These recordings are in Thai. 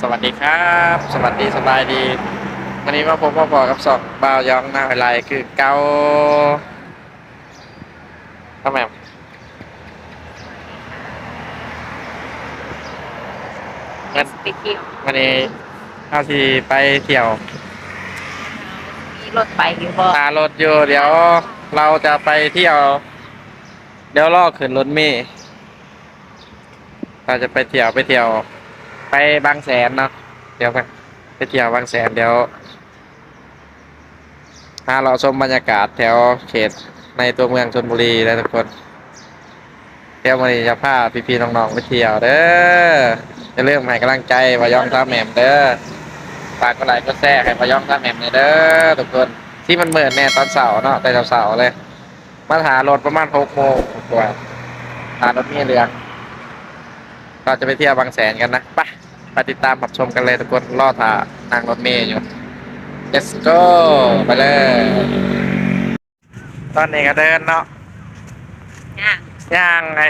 สวัสดีครับ สวัสดีสบายดี วันนี้มาพบพ่อปอกับสองบ่าวยองหน้าเวลาคือเกาทำไมเงินไปเที่ยววันนี้เอาทีไปเที่ยวมีรถไปอยู่บ่ตารถอยู่เดี๋ยวเราจะไปเที่ยว เดี๋ยวลอกขึ้นรถเมล์เราจะไปเที่ยวไปเที่ยว ไปบางแสนเนาะเดี๋ยวไปไปเที่ยวบางแสนเดี๋ยวพาเราชมบรรยากาศแถวเขตในตัวเมืองชนบุรีนะทุกคนเที่ยววันนี้จะพาพี่ๆน้องๆไปเที่ยวเด้อจะเริ่าลืมให้กำลังใจวายองท่าแหม่มเด้อฝากกดไลค์กดแชร์ให้วายองท่าแหม่มเลยเด้อทุกคนที่มันเหมือนแน่ตอนเสาร์เนาะแต่เสาร์เลยมาหารถประมาณหกโมงกว่าหารถมีเหลืองเราจะไปเที่ยวบางแสนกันนะไป ไปติดตามรับชมกันเลยทุกคนรอถ่านั่งรถเมย์อยู่ let's go ไปเลย ตอนนี้ก็เดินเนาะย่างย่างไอ้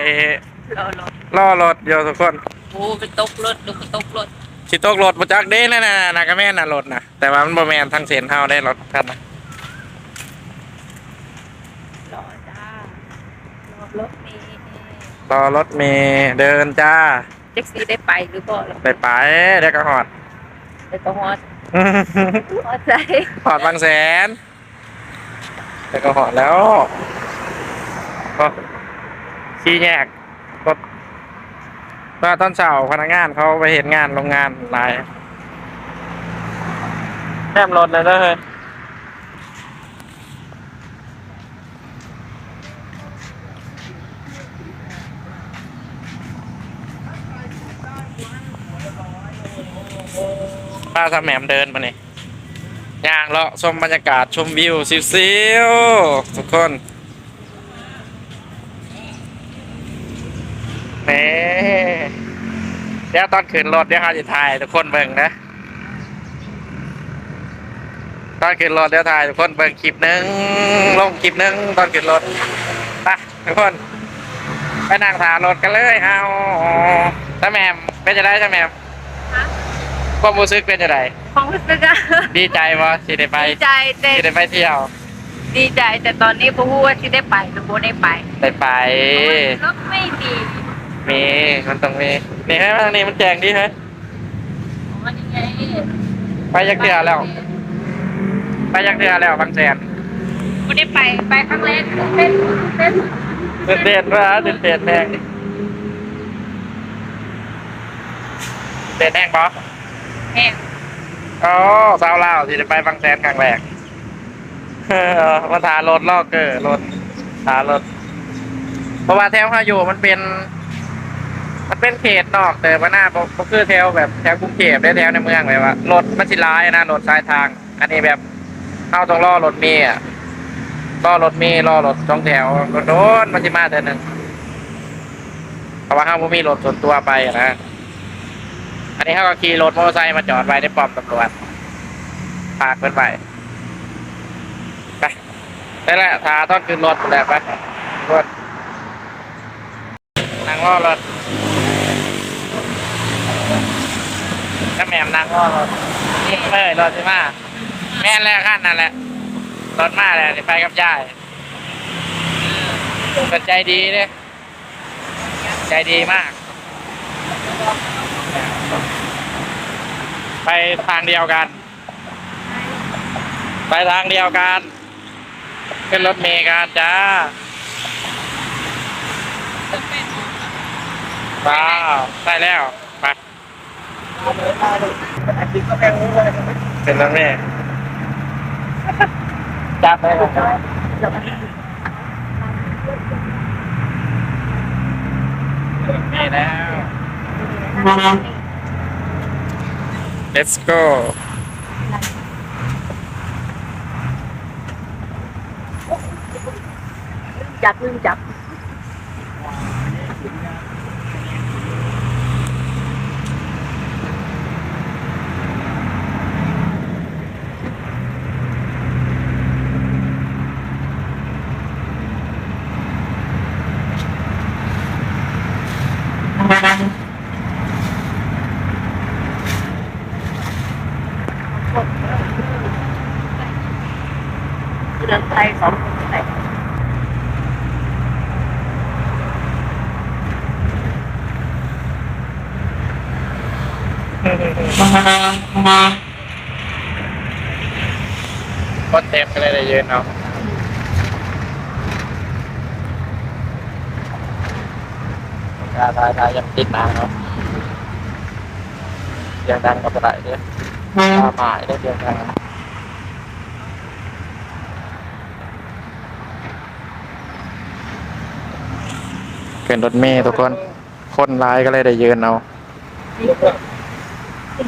รอรถล่อรถอยู่ทุกคนโอ้ไปตกรถดูไปตกรถสิตกรถมาจากเด้นั่นน่ะนะก็แม่นน่ะรถนะแต่ว่ามันบ่แม่นทางเส้นเฮาได้รถคันนะรอจ้ารอรถเมย์รอรถเมย์เดินจ้า แท็กซี่ได้ไปหรือบ่ล่ะไปไปเดี๋ยวก็หอดไปก็ฮอดฮอดใจหอดบางแสนแต่ก็หอดแล้วก็ชี้แยกรถก็ตอนเช้าพนักงานเขาไปเห็นงานโรงงานหลายแนมรถเลยเด้อเฮ้ย ป้าสแหมเดินมาเนี่ยย่างเลาะชมบรรยากาศชมวิวซิวๆทุกคนนี่เดี๋ยวตอนขึ้นรถเดี๋ยวเขาจะถ่ายทุกคนเบิ่งนะ ตอนขึ้นรถเดี๋ยวถ่ายทุกคนเบิ่งคลิปหนึ่งลงคลิปหนึ่งตอนขึ้นรถไปทุกคน ไปนั่งถ่ายรถกันเลยเฮาถ้าแหมมเป็นจะได้ถ้าแหมม ความรู้สึกเป็นจะไดความรู้สึกอะดีใจวะสิได้ไปดีใจแต่สิได้ไปเที่ยวดีใจแต่ตอนนี้บ่ฮู้ว่าสิได้ไปหรือบ่ได้ไปได้ไปรถไม่ดีมีมันต้องมีนี่ฮะทางนี้มันแจงดีฮะอ๋อนี่ไงไปยักเทือแล้ว ไปยักเทือแล้วบางแสนบ่ได้ไปไปครั้งแรกเต้นเต้นเด็ดเด็ดว่าเด็ดเด็ดแห้งเด็ดแห้งปะ แห้งอ๋อสาวลาวที่จะไปบางแสนครั้งแรกเออมาทารถลอกเกอร์รถทารถเพราะว่าแถวข้าอยู่มันเป็น มันเป็นเขตนอกแต่ว่าหน้าก็คือแถวแบบแถวกรุงเทพได้แถวในเมืองแบบว่ารถมันสิร้ายนะรถสายทาง อันนี้แบบเข้าต้องรอรถเมล์อะรอรถเมล์รอรถสองแถวรถโดนมันสิมาเท่านึงเพราะว่าเขาบ่มีรถส่วนตัวไปอะนะ อันนี้เขาก็ขี่รถมอเตอร์ไซค์มาจอดไว้ในป้อมตำรวจพากเพิ่นไปไปได้แหละทาต้องขึ้นรถแหละไปรถนั่งรอรถก็แม่มนั่งรอรถนี่เลยรถใช่ไหมาแม่นแล้วขั้นนั่นแหละรถมาแล้วไปกับยายเป็นใจดีเลยใจดีมาก ไปทางเดียวกัน ไปทางเดียวกันขึ้นรถเมล์กันจ้าว้าวได้แล้วไปเป็นแล้วแม่จับได้แล้วนี่แล้ว let's go จับลื คนเต็มก็เลยได้ยืนเอาตาตาตายังติดนาเนาะเสียงดังกับอะไรเนี่ยตาหมายได้เสียงดังเกินรถเมย์ทุกคน คนร้ายก็เลยได้ยืนเอา ที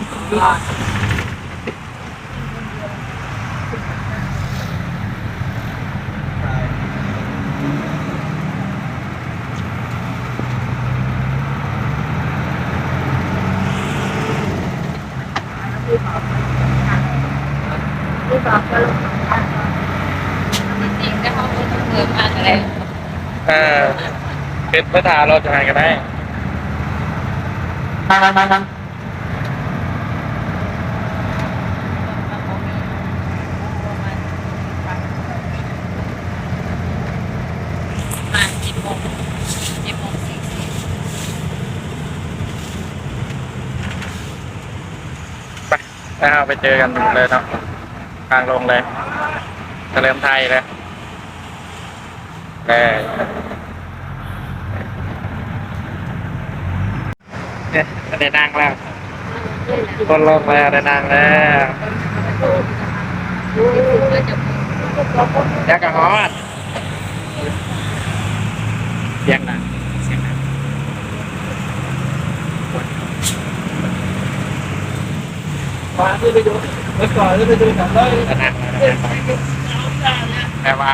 ่บอกก็ลงมาจริงๆก็เขาไม่ต้องเติมอะไรเออเป็นภาษารถจะไงก็ได้ มาสิบโมงสิบโมงสี่สิบ ไปนะครับไปเจอกันเลยเนาะกลางลงเลยเฉลิมไทยเลยเลยเนี่ยได้นั่งแล้วคนลงแล้วได้นั่งแล้วยักษ์กระฮอดเสียงหนังเสียงหนัง มาที่ไปดูเมื่อก่อนไปดูหนังได้ขนาดแปลว่า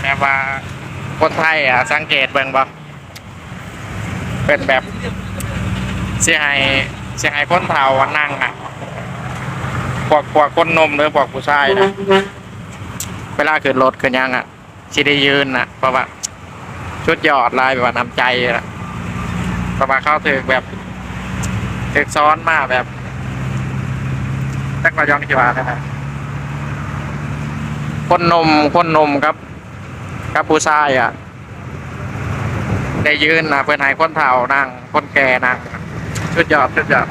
แปลว่าคนไทยอะ สังเกตเบิ่งบ่เป็นแบบเสียหายเสียหายคนเฒ่าอะนั่งอะพวกพวกคนนมหรือพวกผู้ชายนะเวลาขึ้นรถขึ้นยังอะสิได้ยืนอะ เพราะว่าชุดยอดลายแบบว่าน้ำใจอะเพราะว่าเขาถึกแบบถึกซ้อนมาแบบ ตั้งแต่ย้อนกี่บาทนะครับคนนมคนนมครับครับผู้ชายอะ ได้ยืนนะเพื่อนให้คนเฒ่านั่งคนแก่นั่งชุดยอดชุดยอด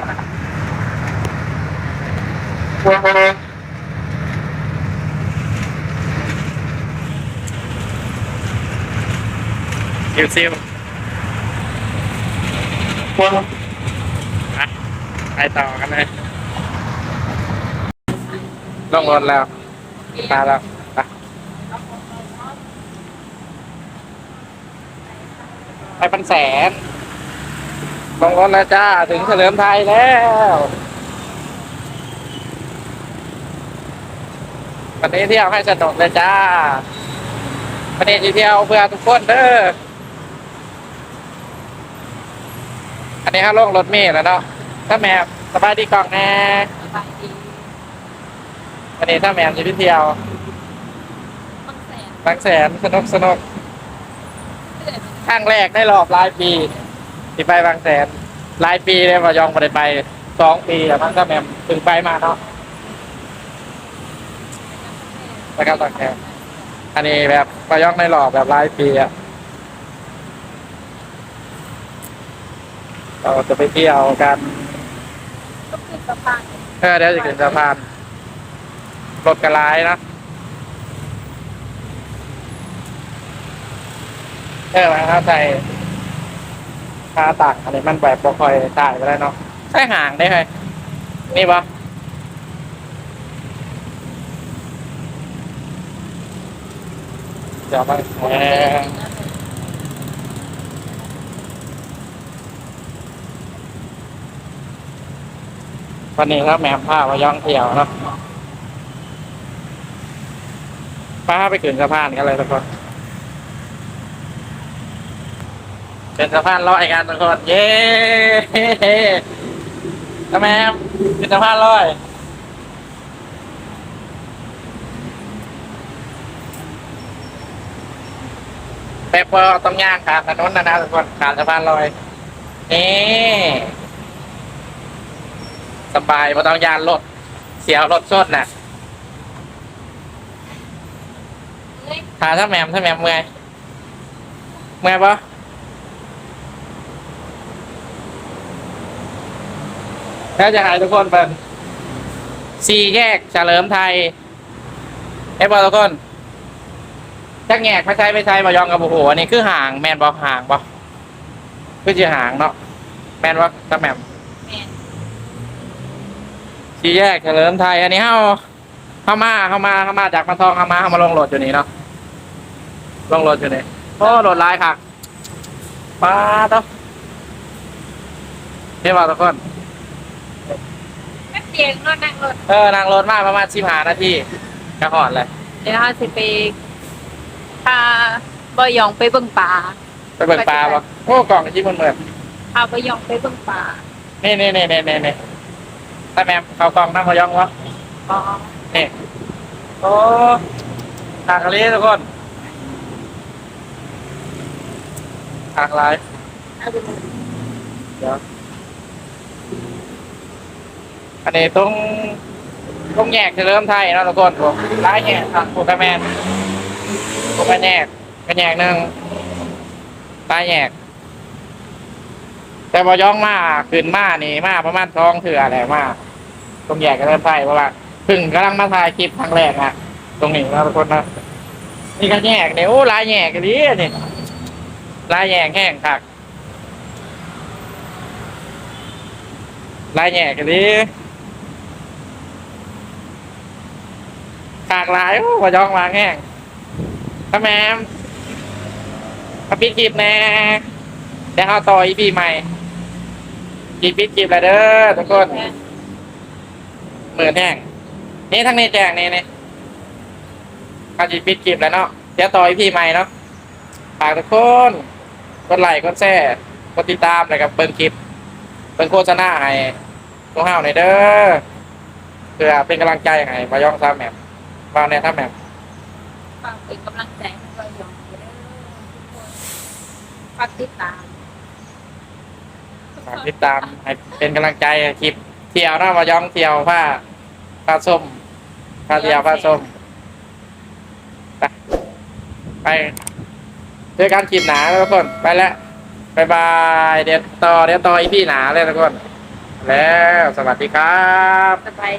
ซิวซิวอะไปต่อกันเลย ลงรถแล้วมาแล้วไปไปพันแสนลงรถแล้วจ้า ถึงเฉลิมไทยแล้ววันนี้เที่ยวให้สนุกเลยจ้าวันนี้จะเที่ยวเพื่อทุกคนเด้ออันนี้ฮะลงรถเมล์แล้วเนาะถ้าแม่สบายดีกล่องแน่สบายดี วันนี้ถ้าแมนจะไปเที่ยวบางแสนบางแสนสนุกสนุกเดือนครั้งแรกในรอบหลายปีที่ไปบางแสนหลายปีเลยมายองมาได้ไปสองปีแล้วมันก็แมมถึงไปมาเนาะแล้วก็ตอนแคมอันนี้แบบมายองในรอบแบบหลายปีอะเราจะไปเที่ยวกัน ก็คือสะพานเออเดี๋ยวจะขึ้นสะพาน รถกระไรนะเออมาครับใส่คาตักอันนี้มันแบบบ่คอยถ่ายไปแล้วเนาะใส่ห่างได้ไหมนี่ปะเดี๋ยวมาแหมวันนี้ครับแหมมผ้ามาย่องเที่ยวเนาะ ป้าไปขึ้นสะพานกันเลยทุกคนเป็นสะพานลอยกันทุกคนเย้ทำไมครับเป็นสะพานลอยแป๊บว่าต้องย่างขามถนนนะนะทุกคนขามสะพานลอยนี่สบายไม่ต้องยานรถเสียวรถส้นน่ะ เลย หาถ้าแมมถ้าแมมเมื่อยเมื่อยปะแล้วจะหายทุกคนเป็นสี่แยกเฉลิมไทยเอ้บอทุกคนจักแงกไม่ใช่ไม่ใช่บอยองกับโอ้โหอันนี้คือห่างแมนบอห่างบอคือจะห่างเนาะแมนว่าถ้าแมมสี่แยกเฉลิมไทย อันนี้เข้าเข้ามาเข้ามาเข้ามาจากมันทองเข้ามาเข้ามาลงโหลดอยู่นี่เนาะ ลงโหลดอยู่นี่โอ้โหลดไลน์ค่ะป้าต้อเฮ้ยว่าทุกคนแป๊บเดียวนอนนั่งรถเออนางโหลดมาประมาณสิบห้านาทีกระหอดเลยเดี๋ยวเราสิไปพาบอยองไปเบิ่งป่าไปเบิกปลาปะโอ้กล่องที่มันเหมือนพาบอยองไปเบิ่งป่านี่นี่นี่นี่นี่นี่แต่แม่เขากล่องน้ำพยองวะอ๋อนี่โอ้ทางทะเลทุกคน ทางไลน์เอาดูเดี๋ยวอันนี้ตรงตรงแยกเฉลิมไทยเนาะทุกคนผมร้ายแยกทางโปรแกรมแมนโปรแกรมแยกกันแยกหนึ่งร้ายแยก แต่บอย่องมาขึ้นมานี่มาประมาณสองเถื่อแหละมาตรงแยกเฉลิมไทยเพราะว่าเพึ่งกำลังมาถ่ายคลิปครั้งแรกอะตรงนี้นะทุกคนนะนี่กันแยกเนี่ยโอ้ลายแยกกันดีนี่ ลายแยกแห้งคักลายแหน่กันดิขากหลายโอ้ว่าจองวางแห้งถ้าแมมาปิดคลิปแน่เดี๋ยวเอาต่ออีพีใหม่กีปิดคลิปแล้วเด้อทุกคนเหมือนแห้งนี่ทั้งนี้แจงนี่นี่เอาจีปิดคลิปแล้วเนาะเดี๋ยวต่ออีพีใหม่เนาะฝากทุกคน ดไลค์กดแชร์กดติดตามเลยกับเบิ้งคลิปเป็นโฆษณาให้พวกเฮาในอยเด้อเพื่อเป็นกำลังใจให้มาย่องท่าแมปมาในท่าแมปฝากเป็นกำลังใจให้บอยองเด้อทุกคนฝากติดตามฝากติดตามให้เป็นกำลังใจให้คลิปเที่ยวนะมาย่องเที่ยวผ้าผ้าส้มผ้าเที่ยวผ้าส้มไปไป เจอกันคลิปหนาทุกคน ไปแล้วบายบาย เดี๋ยวต่อเดี๋ยวต่ออีพี่หนาเลยทุกคน แล้วสวัสดีครับ สบาย